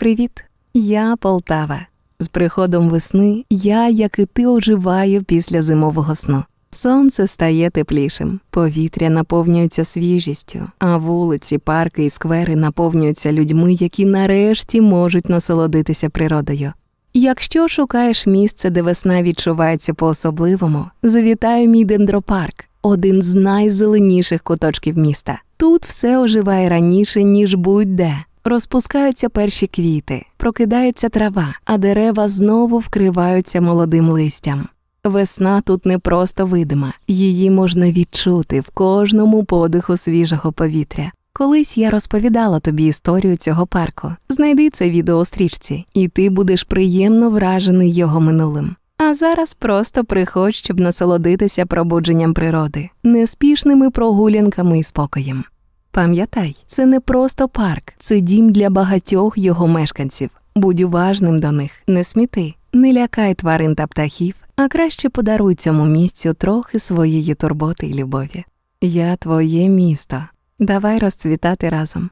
Привіт, я Полтава. З приходом весни я, як і ти, оживаю після зимового сну. Сонце стає теплішим, повітря наповнюється свіжістю, а вулиці, парки і сквери наповнюються людьми, які нарешті можуть насолодитися природою. Якщо шукаєш місце, де весна відчувається по-особливому, завітай у мій дендропарк, один з найзеленіших куточків міста. Тут все оживає раніше, ніж будь-де. Розпускаються перші квіти, прокидається трава, а дерева знову вкриваються молодим листям. Весна тут не просто видима, її можна відчути в кожному подиху свіжого повітря. Колись я розповідала тобі історію цього парку. Знайди це відео у стрічці, і ти будеш приємно вражений його минулим. А зараз просто приходь, щоб насолодитися пробудженням природи, неспішними прогулянками і спокоєм. Пам'ятай, це не просто парк, це дім для багатьох його мешканців. Будь уважним до них, не сміти, не лякай тварин та птахів, а краще подаруй цьому місцю трохи своєї турботи й любові. Я твоє місто. Давай розцвітати разом.